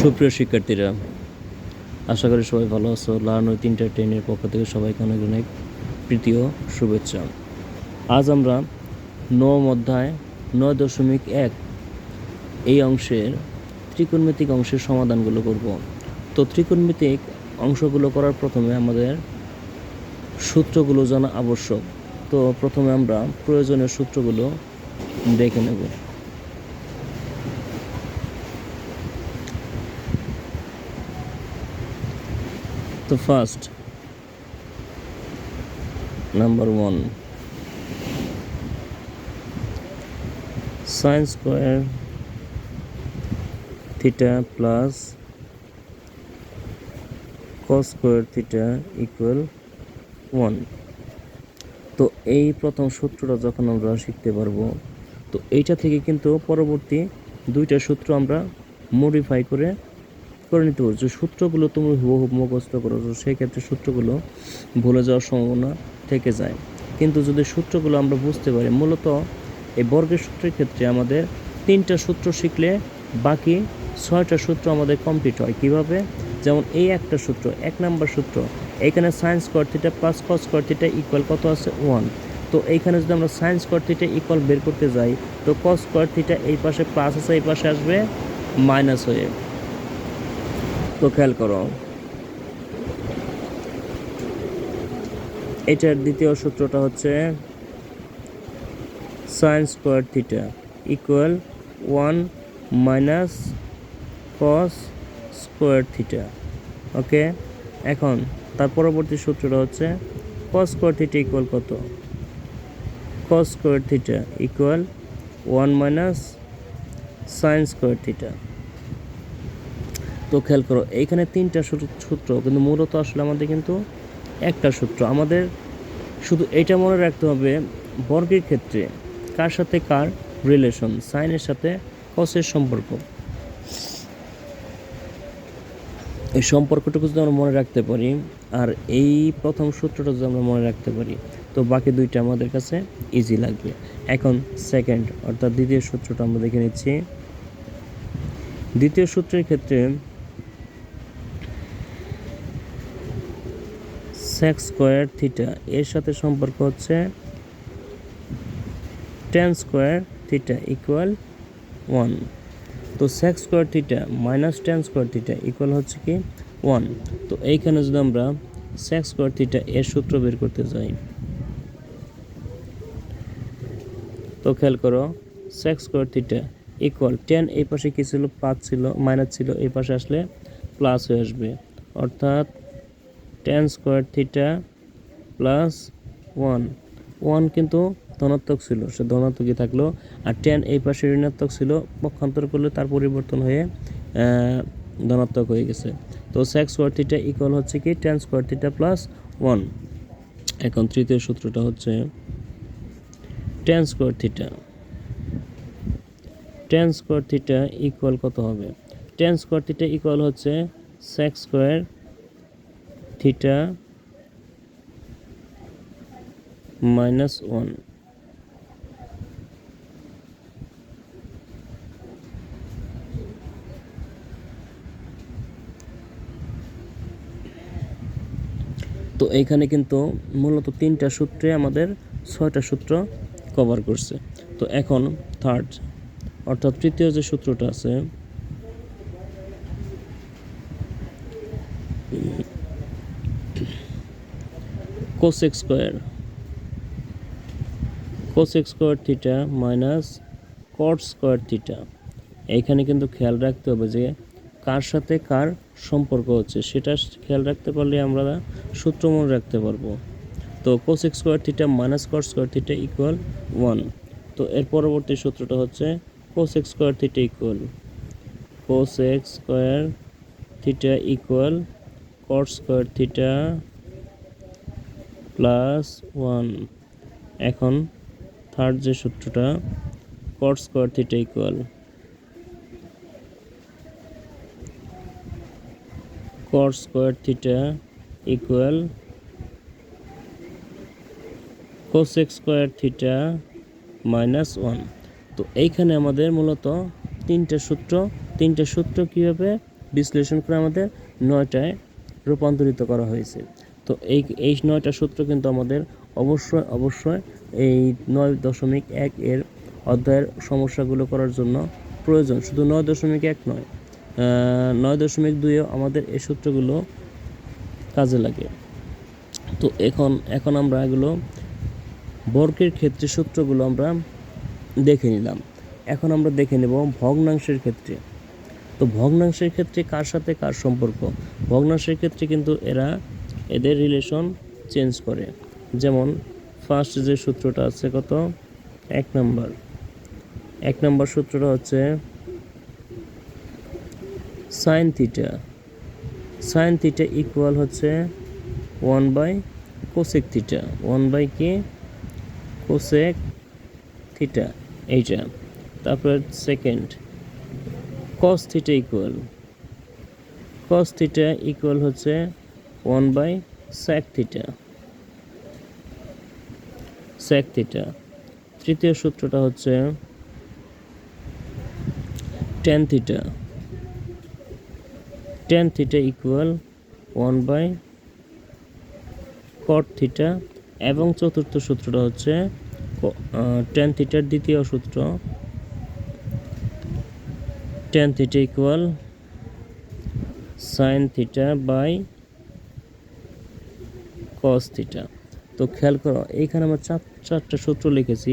সুপ্রিয় শিক্ষার্থীরা, আশা করি সবাই ভালো আছো। লার্ন উইথ এন্টারটেইনের পক্ষ থেকে সবাইকে অনেক অনেক প্রীতীয় শুভেচ্ছা। আজ আমরা নবম অধ্যায় নয় দশমিক এক এই অংশের ত্রিকোণমিতিক অংশের সমাধানগুলো করব। তো ত্রিকোণমিতিক অংশগুলো করার প্রথমে আমাদের সূত্রগুলো জানা আবশ্যক। তো প্রথমে আমরা প্রয়োজনীয় সূত্রগুলো দেখে নেব। তো first number one sine square theta plus cos square theta equal one তো এই প্রথম সূত্রটা যখন আমরা শিখতে পারব, তো এইটা থেকে কিন্তু পরবর্তী দুইটা সূত্র আমরা মডিফাই করে করে নিতে পারছ সূত্রগুলো তুমি হুবহু মুখস্থ করো তো সেক্ষেত্রে সূত্রগুলো ভুলে যাওয়ার সম্ভাবনা থেকে যায়। কিন্তু যদি সূত্রগুলো আমরা বুঝতে পারি, মূলত এই বর্গের সূত্রের ক্ষেত্রে আমাদের তিনটা সূত্র শিখলে বাকি ছয়টা সূত্র আমাদের কমপ্লিট হয়। কীভাবে? যেমন এই একটা সূত্র, এক নাম্বার সূত্র, এখানে সায়েন্স কর্তিটা প্লাস কস কর্তিটা ইকুয়াল কত আছে? ওয়ান তো এইখানে যদি আমরা সায়েন্স কর্তিটা ইকুয়াল বের করতে যাই, তো কস কর্তিটা এই পাশে প্লাস আছে, এই পাশে আসবে মাইনাস হয়ে খেয়াল করো। এটার দ্বিতীয় সূত্রটা হচ্ছে sine square theta equal one minus cos square theta okay এখন, তার পরবর্তী সূত্রটা হচ্ছে কস স্কোয়ার থিটা ইকুয়াল কত? Cos square theta equal one minus sine square theta তো খেয়াল করো, এইখানে তিনটা সূত্র কিন্তু মূলত আসলে আমাদের কিন্তু একটা সূত্র। আমাদের শুধু এটা মনে রাখতে হবে, বর্গের ক্ষেত্রে কার সাথে কার রিলেশন সাইনের সাথে কসের সম্পর্ক। এই সম্পর্কটুকু যদি আমরা মনে রাখতে পারি, আর এই প্রথম সূত্রটা যদি আমরা মনে রাখতে পারি, তো বাকি দুইটা আমাদের কাছে ইজি লাগবে। এখন সেকেন্ড অর্থাৎ দ্বিতীয় সূত্রটা আমরা দেখে নিচ্ছি। দ্বিতীয় সূত্রের ক্ষেত্রে সেক্স স্কোয়ার থিটা এর সাথে সম্পর্ক হচ্ছে tan square theta equal one তো sec square theta minus tan square theta equal হচ্ছে কি ওয়ান তো এইখানে যদি আমরা সেক্স স্কোয়ার থিটা এর সূত্র বের করতে যাই, তো খেয়াল করো sec square theta equal tan এই পাশে কী ছিল? পাঁচ ছিল মাইনাস ছিল, এই পাশে আসলে প্লাস হয়ে আসবে। অর্থাৎ tan square theta plus one one কিন্তু ধনাত্মক ছিল, সে ধনাত্মকই থাকল। আর টেন এই পাশে ঋণাত্মক ছিল, পক্ষান্তর করলে তার পরিবর্তন হয়ে ধনাত্মক হয়ে গেছে। তো সেক্স স্কোয়ার থিটা ইকুয়াল হচ্ছে কি? Tan square theta plus one এখন তৃতীয় সূত্রটা হচ্ছে tan square theta tan square theta equal কত হবে? টেন স্কোয়ার থিটা ইকুয়াল হচ্ছে sec square theta minus one তো এইখানে কিন্তু মূলত তিনটা সূত্রে আমাদের ছয়টা সূত্র কভার করছে। তো এখন থার্ড অর্থাৎ তৃতীয় যে সূত্রটা আছে cosec square cosec square theta minus cot square theta এইখানে কিন্তু খেয়াল রাখতে হবে যে কার সাথে কার সম্পর্ক হচ্ছে, সেটা খেয়াল রাখতে পারলে আমরা সূত্র মনে রাখতে পারব। তো cosec square theta minus cot square theta equal one তো এর পরবর্তী সূত্রটা হচ্ছে cosec square theta equal cosec square theta equal cot square theta plus one. এখন থার্ড যে সূত্রটা cot square theta equal cot square theta equal cosec square theta minus one তো এইখানে আমাদের মূলত তিনটে সূত্র তিনটে সূত্র কীভাবে বিশ্লেষণ করে আমাদের নয়টায় রূপান্তরিত করা হয়েছে। তো এই এই নয়টা সূত্র কিন্তু আমাদের অবশ্যই অবশ্যই এই নয় দশমিক এক এর অধ্যায়ের সমস্যাগুলো করার জন্য প্রয়োজন। শুধু নয় দশমিক এক নয় নয় দশমিক দুইও আমাদের এই সূত্রগুলো কাজে লাগে। তো এখন এখন আমরা এগুলো বর্গের ক্ষেত্রে সূত্রগুলো আমরা দেখে নিলাম। এখন আমরা দেখে নেব ভগ্নাংশের ক্ষেত্রে। তো ভগ্নাংশের ক্ষেত্রে কার সাথে কার সম্পর্ক? ভগ্নাংশের ক্ষেত্রে কিন্তু এরা এদের রিলেশন চেঞ্জ করে। যেমন ফার্স্ট যে সূত্রটা আছে কত? এক নম্বর এক নম্বর সূত্রটা হচ্ছে sine theta sine theta equal হচ্ছে one by cosec theta one by কি কোসেক থিটা এইটা। তারপর second cos theta equal cos theta equal হচ্ছে one by sec theta sec theta তৃতীয় সূত্রটা হচ্ছে tan theta tan theta equal one by cot theta এবং চতুর্থ সূত্রটা হচ্ছে টেন থিটার দ্বিতীয় সূত্র। Tan theta equal sine theta by cos theta তো খেয়াল করো, এইখানে আমরা চার, চারটা সূত্র লিখেছি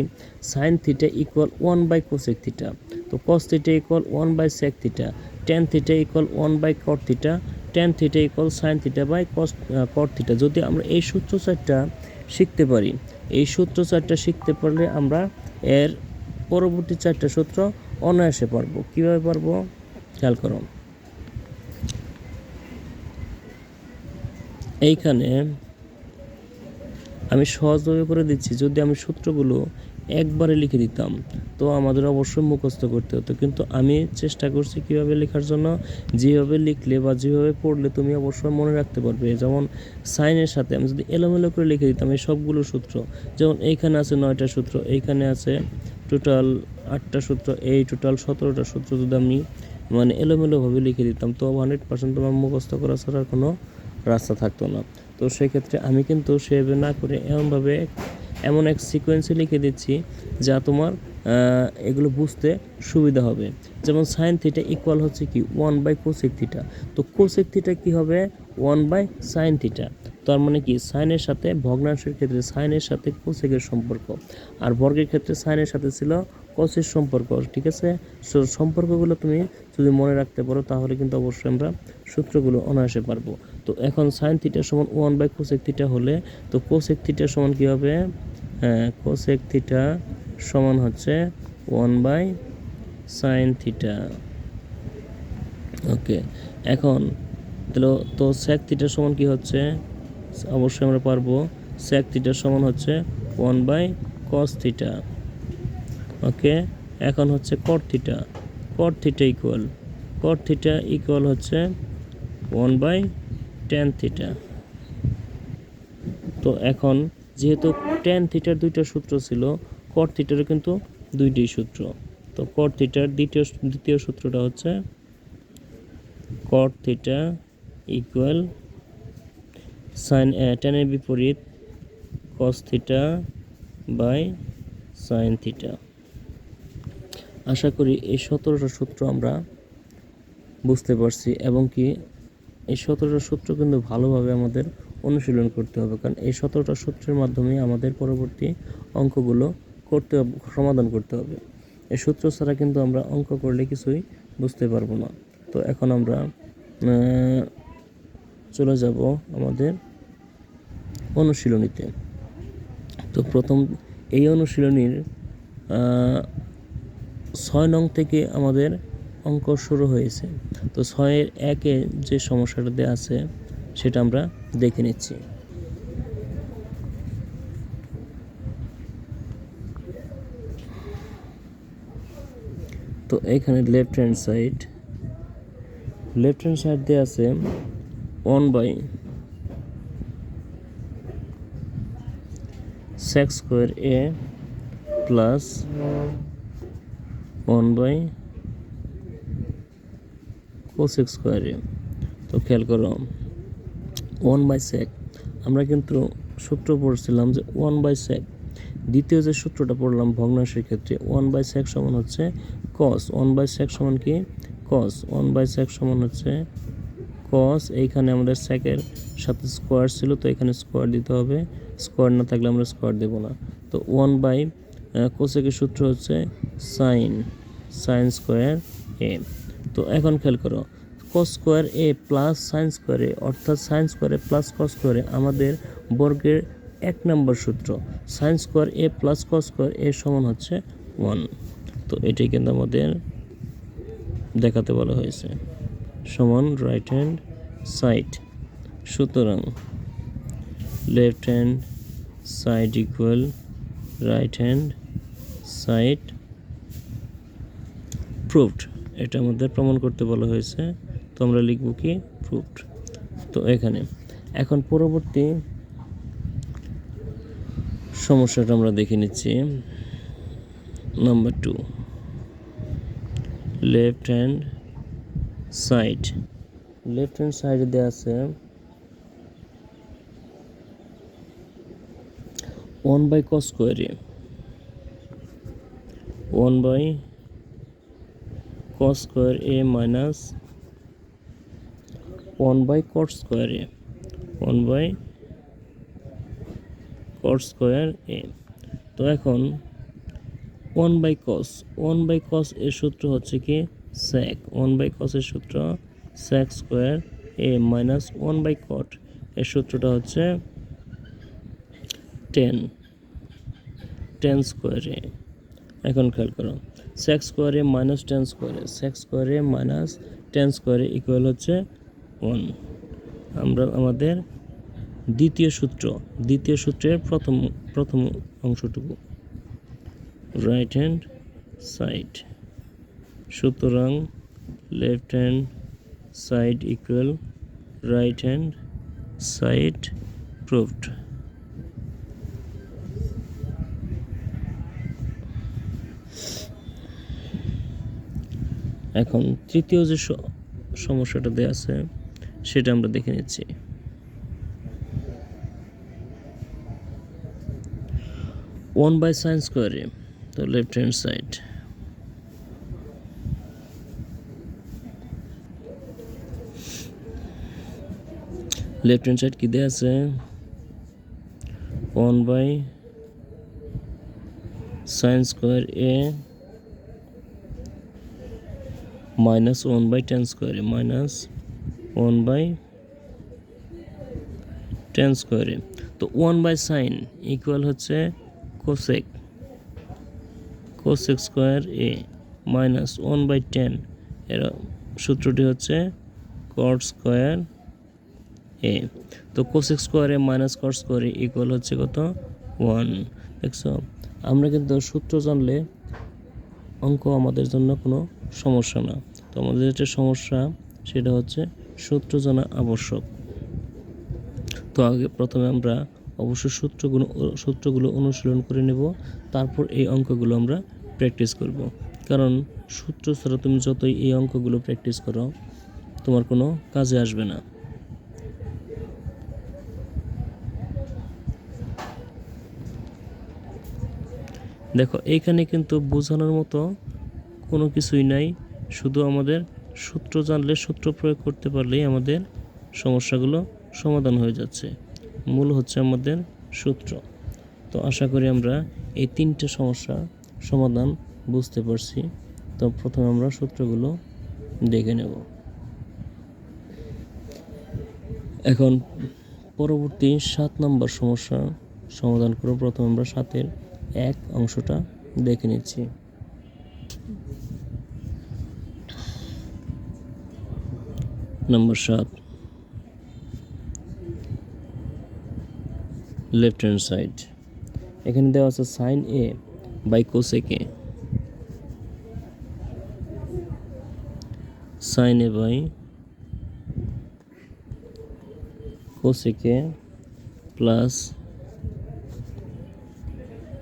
sine theta equal one by cosec theta তো cos theta equal one by sec theta tan theta equal one by cot theta tan theta equal sine theta by cos cot theta যদি আমরা এই সূত্র চারটা শিখতে পারি, এই সূত্র চারটা শিখতে পারলে আমরা এর পরবর্তী চারটা সূত্র অনায়াসে পারব। কীভাবে পারব? খেয়াল করো। এইখানে আমি সহজভাবে করে দিচ্ছি। যদি আমি সূত্রগুলো একবারে লিখে দিতাম, তো আমাদের অবশ্যই মুখস্থ করতে হতো। কিন্তু আমি চেষ্টা করছি কীভাবে লেখার জন্য, যেভাবে লিখলে বা যেভাবে পড়লে তুমি অবশ্যই মনে রাখতে পারবে। যেমন সাইনের সাথে আমি যদি এলোমেলো করে লিখে দিতাম এই সবগুলো সূত্র, যেমন এইখানে আছে নয়টা সূত্র, এইখানে আছে টোটাল আটটা সূত্র, এই টোটাল সতেরোটা সূত্র যদি আমি মানে এলোমেলোভাবে লিখে দিতাম, তো হান্ড্রেড পার্সেন্ট তোমার মুখস্থ করা ছাড়া কোনো রাস্তা থাকতো না। তো সেক্ষেত্রে আমি কিন্তু সেভাবে না করে এমনভাবে এমন এক সিকোয়েন্সে লিখে দিচ্ছি যা তোমার এগুলো বুঝতে সুবিধা হবে। যেমন সাইন থিটা ইকুয়াল হচ্ছে কি ওয়ান বাই কোসেক থিটা তো কোসেক থিটা কি হবে? ওয়ান বাই সাইন থিটা তার মানে কি? সাইনের সাথে ভগ্নাংশের ক্ষেত্রে সাইনের সাথে কোসেকের সম্পর্ক। আর বর্গের ক্ষেত্রে সাইনের সাথে ছিল কসের সম্পর্ক, ঠিক আছে? সম্পর্কগুলো তুমি যদি মনে রাখতে পারো তাহলে কিন্তু অবশ্যই আমরা সূত্রগুলো অনায়াসে পারব। তো এখন সাইন থিটা সমান ওয়ান বাই কোসেক থিটা হলে, তো কোসেক থিটা সমান কী হবে হ্যাঁ কোসেক থিটা সমান হচ্ছে one by sine theta okay এখন তাহলে তো স্যাক থিটার সমান কি হচ্ছে? অবশ্যই আমরা পারব। স্যাক থিটার সমান হচ্ছে one by cos theta okay এখন হচ্ছে cot theta cot theta equal cot theta equal হচ্ছে ওয়ান বাই টেন থিটা তো এখন যেহেতু টেন থিটার দুইটা সূত্র ছিল কট থিটারও কিন্তু দুইটি সূত্র। তো কট থিটার দ্বিতীয় দ্বিতীয় সূত্রটা হচ্ছে কট থিটা ইকুয়াল সাইন টেনের বিপরীত cos theta by sine theta আশা করি এই সতেরোটা সূত্র আমরা বুঝতে পারছি, এবং কি এই সতেরোটা সূত্র কিন্তু ভালোভাবে আমাদের অনুশীলন করতে হবে। কারণ এই সতেরোটা সূত্রের মাধ্যমে আমাদের পরবর্তী অঙ্কগুলো করতে সমাধান করতে হবে। এই সূত্র ছাড়া কিন্তু আমরা অঙ্ক করলে কিছুই বুঝতে পারব না। তো এখন আমরা চলে যাব আমাদের অনুশীলনীতে। তো প্রথম, এই অনুশীলনীর ছয় নং থেকে আমাদের অঙ্ক শুরু হয়েছে। তো ছয়ের একে যে সমস্যাটা দেওয়া আছে, সেটা আমরা দেখে নিচ্ছি। তো এখানে left hand side left hand side দিয়ে আছে one by sec square A plus one by cosec স্কোয়ারে তো খেয়াল করো ওয়ান বাই সেক আমরা কিন্তু সূত্র পড়ছিলাম যে ওয়ান বাই সেক দ্বিতীয় যে সূত্রটা পড়লাম ভগ্নাংশের ক্ষেত্রে ওয়ান বাই সেক সমান হচ্ছে কস ওয়ান বাই সেক সমান কি? কস ওয়ান বাই সেক সমান হচ্ছে কস এইখানে আমাদের সেকের সাথে স্কোয়ার ছিল, তো এখানে স্কোয়ার দিতে হবে স্কোয়ার না থাকলে আমরা স্কোয়ার দেবো না। তো ওয়ান বাই কোসেকের সূত্র হচ্ছে সাইন সাইন স্কোয়ার এ তো এখন খেয়াল করো cos square A plus sine square অর্থাৎ সাইন স্কোয়ারে প্লাস কস স্কোয়ারে আমাদের বর্গের এক নম্বর সূত্র। Sine square A plus cos square A সমান হচ্ছে ওয়ান তো এটাই কিন্তু আমাদের দেখাতে বলা হয়েছে। সমান রাইট হ্যান্ড সাইড সুতরাং left hand side equal right hand side proved এটা আমাদের প্রমাণ করতে বলা হয়েছে। তো আমরা লিখব কি? প্রুভড তো এখানে। এখন পরবর্তী সমস্যাটা আমরা দেখে নিচ্ছি। Number two left hand side left hand সাইডে দেওয়া আছে ওয়ান বাই কস স্কোয়ারে one by cos square A minus one by cot square A one by cot square A তো এখন one by cos one by cos এর সূত্র হচ্ছে কি? স্যাক ওয়ান বাই কসের সূত্র sec square A minus one by cot এর সূত্রটা হচ্ছে টেন টেন স্কোয়ারে এখন খেয়াল করো। Sec square A minus tan square A sec square A minus tan square A equal হচ্ছে ওয়ান আমরা আমাদের দ্বিতীয় সূত্র, দ্বিতীয় সূত্রের প্রথম প্রথম অংশটুকু। রাইট হ্যান্ড সাইড সুতরাং left hand side equal right hand side proved এখন তৃতীয় যে সমস্যাটা দেওয়া আছে, সেটা আমরা দেখে নিচ্ছি। ওয়ান বাই সাইন স্কোয়ারে তো left hand side left hand side কি দেওয়া আছে? One by sin square A minus one by tan square A, minus one by tan square A. তো ওয়ান বাই সাইন ইকুয়াল হচ্ছে cosec cosec square A minus one by tan. এর সূত্রটি হচ্ছে কট square A তো cosec স্কোয়ারে minus কট স্কোয়ারে equal হচ্ছে কত? ওয়ান। দেখছ? আমরা কিন্তু সূত্র জানলে অঙ্ক আমাদের জন্য কোনো সমস্যা না। তো আমাদের যেটা সমস্যা, সেটা হচ্ছে সূত্র জানা আবশ্যক। তো আগে প্রথমে আমরা অবশ্যই সূত্রগুলো সূত্রগুলো অনুশীলন করে নেব, তারপর এই অঙ্কগুলো আমরা প্র্যাকটিস করব। কারণ সূত্র ছাড়া তুমি যতই এই অঙ্কগুলো প্র্যাকটিস করো, তোমার কোনো কাজে আসবে না। দেখো এইখানে কিন্তু বোঝানোর মতো কোনো কিছুই নাই, শুধু আমাদের সূত্র জানলে, সূত্র প্রয়োগ করতে পারলেই আমাদের সমস্যাগুলো সমাধান হয়ে যাচ্ছে। মূল হচ্ছে আমাদের সূত্র। তো আশা করি আমরা এই তিনটে সমস্যা সমাধান বুঝতে পারছি। তো প্রথমে আমরা সূত্রগুলো দেখে নেব। এখন পরবর্তী সাত নম্বর সমস্যা সমাধান করে প্রথমে আমরা সাতের এক অংশটা দেখে নিচ্ছি। নম্বর সাত লেফট হ্যান্ড সাইড এখানে দেওয়া আছে sin A by cosec A sin A by cosec A plus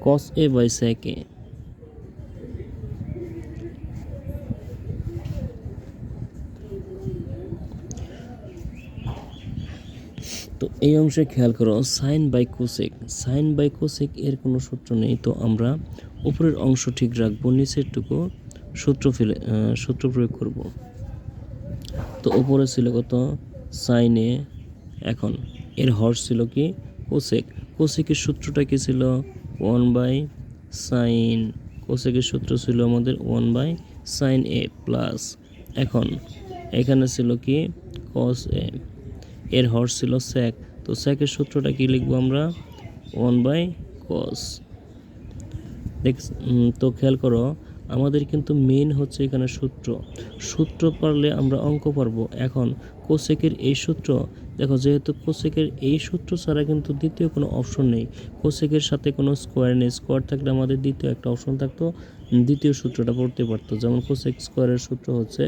cos a by sec তো এই অংশে খেয়াল করো, sin by cosec. Sin by cosec এর কোনো সূত্র নেই, তো আমরা উপরের অংশ ঠিক রাখব, নিচেরটুকু সূত্র ফেলে সূত্র প্রয়োগ করব। তো উপরে ছিল কত? সাইনে এখন এর হর ছিল কি? কোসেক। কোসেকের সূত্রটা কি ছিল? ওয়ান বাই সাইন, কোসেকের সূত্র ছিল আমাদের one by sin A plus. এখন এখানে ছিল কি? কস এ। এর হর ছিল স্যাক। তো স্যাকের সূত্রটা কি লিখব আমরা? One by cos. দেখ তো খেয়াল করো, আমাদের কিন্তু মেন হচ্ছে এখানে সূত্র। সূত্র পারলে আমরা অঙ্ক পারব। এখন কোসেকের এই সূত্র, দেখো যেহেতু কোসেকের এই সূত্র ছাড়া কিন্তু দ্বিতীয় কোনো অপশন নেই। কোসেকের সাথে কোনো স্কোয়ার নেই স্কোয়ার থাকলে আমাদের দ্বিতীয় একটা অপশন থাকতো, দ্বিতীয় সূত্রটা পড়তে পারতো। যেমন কোসেক স্কোয়ারের সূত্র হচ্ছে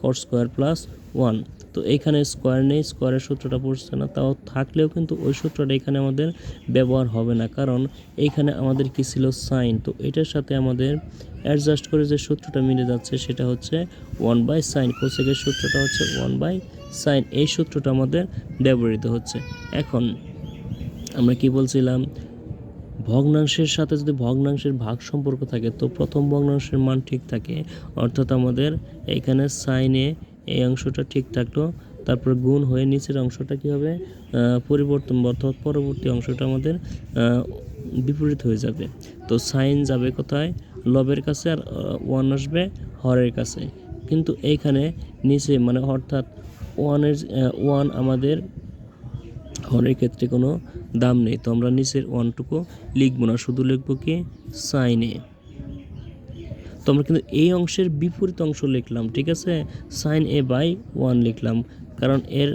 কট স্কোয়ার প্লাস ওয়ান। তো এখানে স্কোয়ার নেই, স্কোয়ারের সূত্রটা পড়ছে না, তাও থাকলেও কিন্তু ওই সূত্রটা এখানে আমাদের ব্যবহার হবে না, কারণ এইখানে আমাদের কি ছিল? সাইন। তো এটার সাথে আমাদের অ্যাডজাস্ট করে যে সূত্রটা মিলে যাচ্ছে সেটা হচ্ছে ওয়ান বাই সাইন। কোসেকের সূত্রটা হচ্ছে ওয়ান বাই সাইন। এই সূত্রটা আমাদের ব্যবহৃত হচ্ছে। এখন আমরা কি বলছিলাম? ভগ্নাংশের সাথে যদি ভগ্নাংশের ভাগ সম্পর্ক থাকে, তো প্রথম ভগ্নাংশের মান ঠিক থাকে। অর্থাৎ আমাদের এইখানে সাইনে এই অংশটা ঠিক থাকল। তারপর গুণ হয়ে নিচের অংশটা কী হবে? পরিবর্তন অর্থাৎ পরবর্তী অংশটা আমাদের বিপরীত হয়ে যাবে। তো সাইন যাবে কোথায়? লবের কাছে আর ওয়ান আসবে হরের কাছে। কিন্তু এইখানে নিচে মানে অর্থাৎ ওয়ানের ওয়ান আমাদের হরের ক্ষেত্রে কোনো দাম নেই। তো আমরা নিচের ওয়ানটুকু লিখব না। শুধু লিখব কি? সাইনে তো আমরা কিন্তু এই অংশের বিপরীত অংশ লিখলাম, ঠিক আছে? সাইন এ বাই ওয়ান লিখলাম, কারণ এর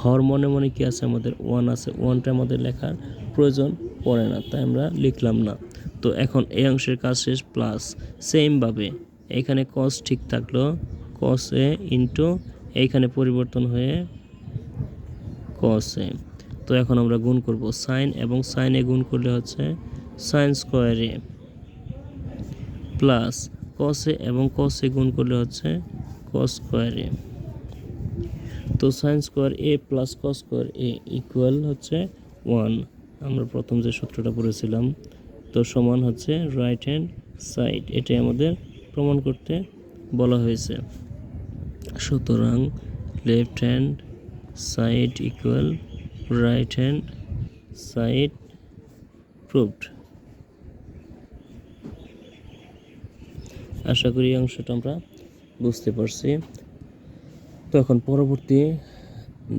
হর মনে মনে কি আছে? আমাদের ওয়ান আছে। ওয়ানটা আমাদের লেখার প্রয়োজন পড়ে না, তাই আমরা লিখলাম না। তো এখন এই অংশের কাজ শেষ প্লাস সেমভাবে এখানে কস ঠিক থাকল কস এ ইন্টু এইখানে পরিবর্তন হয়ে কস এ তো এখন আমরা গুণ করব সাইন এবং সাইনে গুণ করলে হচ্ছে সাইন স্কোয়ার প্লাস কস এবং কস গুণ করলে হচ্ছে কস স্কোয়ার এ তো sin square A plus cos square A equal হচ্ছে ওয়ান আমরা প্রথম যে সূত্রটা পড়েছিলাম, তো সমান হচ্ছে রাইট হ্যান্ড সাইড এটাই আমাদের প্রমাণ করতে বলা হয়েছে। সুতরাং left hand side equal right hand side proved আশা করি অংশটা আমরা বুঝতে পারছি। তো এখন পরবর্তী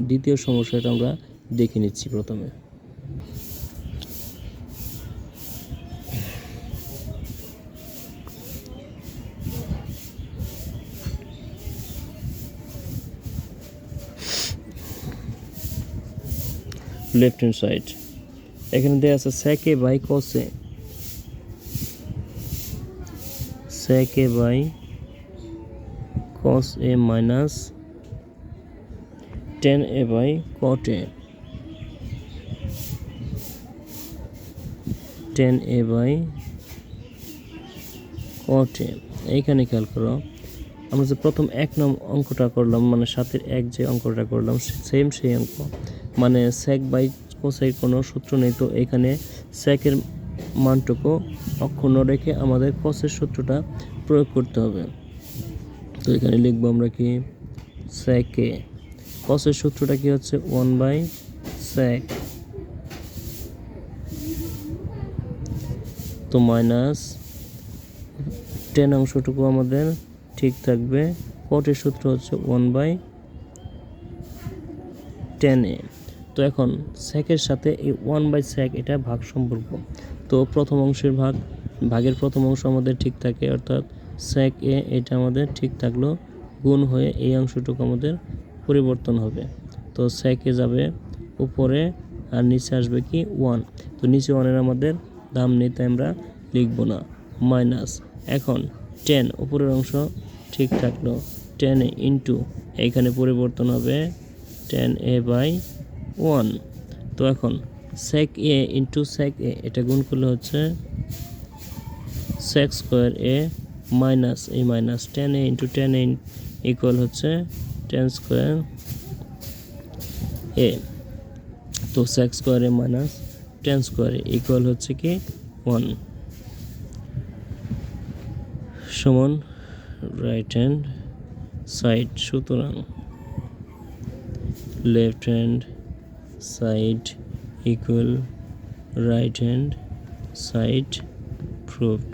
দ্বিতীয় সমস্যাটা আমরা দেখে নিচ্ছি প্রথমে। লেফট হ্যান্ড সাইড এখানে দেওয়া আছে sec A by cos A sec A by cos a minus 10a by cot a 10a by cot a এইখানে খেয়াল করো, আমরা যে প্রথম এক নম অঙ্কটা করলাম মানে সাতের এক যে অঙ্কটা করলাম সেম সেই অঙ্ক। মানে সেক বাই কোসের কোনো সূত্র নেই, তো এখানে সেকের মানটুকু অক্ষুণ্ণ রেখে আমাদের কসের সূত্রটা প্রয়োগ করতে হবে। তো এখানে লিখব আমরা কি? স্যাকে কসের সূত্রটা কি হচ্ছে? ওয়ান বাই স্যাক তো মাইনাস টেন অংশটুকু আমাদের ঠিক থাকবে। কটের সূত্র হচ্ছে ওয়ান বাই টেন এ তো এখন স্যাকের সাথে এই ওয়ান বাই স্যাক এটা ভাগ সম্পর্ক তো প্রথম অংশের ভাগ, ভাগের প্রথম অংশ আমাদের ঠিক থাকে, অর্থাৎ স্যাক এ এটা আমাদের ঠিক থাকল, গুণ হয়ে এই অংশটুকু আমাদের পরিবর্তন হবে। তো স্যাকে যাবে উপরে আর নিচে আসবে কি ওয়ান তো নিচে ওয়ানের আমাদের দাম নিতে আমরা লিখব না মাইনাস এখন টেন উপরের অংশ ঠিক থাকল টেন এ ইন্টু এইখানে পরিবর্তন হবে টেন এ বাই ওয়ান তো এখন সেক এ ইন্টু সেক এ এটা গুণ করলে হচ্ছে সেক স্কোয়ার এ মাইনাস এই minus tan A into tan A equal হচ্ছে টেন স্কোয়ার এ তো sec square A minus tan square A equal হচ্ছে কি ওয়ান সমান রাইট হ্যান্ড সাইড সুতরাং left hand side equal right hand side proved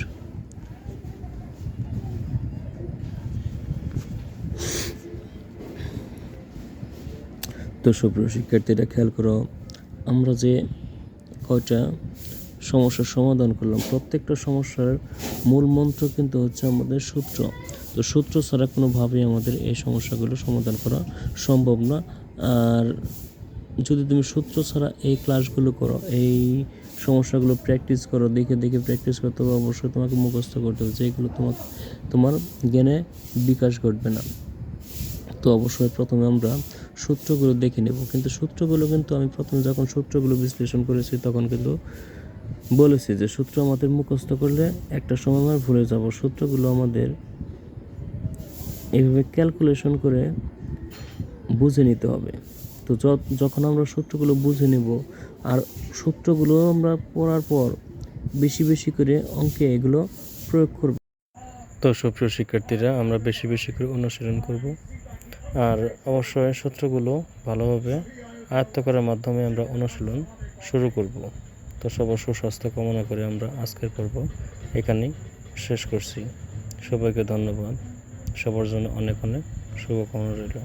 তো সুপ্রিয় শিক্ষার্থীরা খেয়াল করো, আমরা যে কয়টা সমস্যার সমাধান করলাম, প্রত্যেকটা সমস্যার মূল মন্ত্র কিন্তু হচ্ছে আমাদের সূত্র। তো সূত্র ছাড়া কোনোভাবেই আমাদের এই সমস্যাগুলো সমাধান করা সম্ভব না। আর যদি তুমি সূত্র ছাড়া এই ক্লাসগুলো করো, এই সমস্যাগুলো প্র্যাকটিস করো, দেখে দেখে প্র্যাকটিস করো হবে অবশ্যই তোমাকে মুখস্থ করতে হবে যেগুলো তোমার তোমার জ্ঞানে বিকাশ ঘটবে না। তো অবশ্যই প্রথমে আমরা সূত্রগুলো দেখে নেব। কিন্তু সূত্রগুলো কিন্তু আমি প্রথমে যখন সূত্রগুলো বিশ্লেষণ করেছি, তখন কিন্তু বলেছি যে সূত্র আমাদের মুখস্থ করলে একটা সময় আমরা ভুলে যাব। সূত্রগুলো আমাদের এইভাবে ক্যালকুলেশন করে বুঝে নিতে হবে। তো যখন আমরা সূত্রগুলো বুঝে নেব আর সূত্রগুলো আমরা পড়ার পর বেশি বেশি করে অঙ্কে এগুলো প্রয়োগ করব। তো সুপ্রিয় শিক্ষার্থীরা, আমরা বেশি বেশি করে অনুশীলন করব। আর অবশ্যই সূত্রগুলো ভালোভাবে আয়ত্ত করার মাধ্যমে আমরা অনুশীলন শুরু করব। তো সবার সুস্বাস্থ্য কামনা করে আমরা আজকের পর্ব এখানেই শেষ করছি। সবাইকে ধন্যবাদ। সবার জন্য অনেক অনেক শুভকামনা রইল।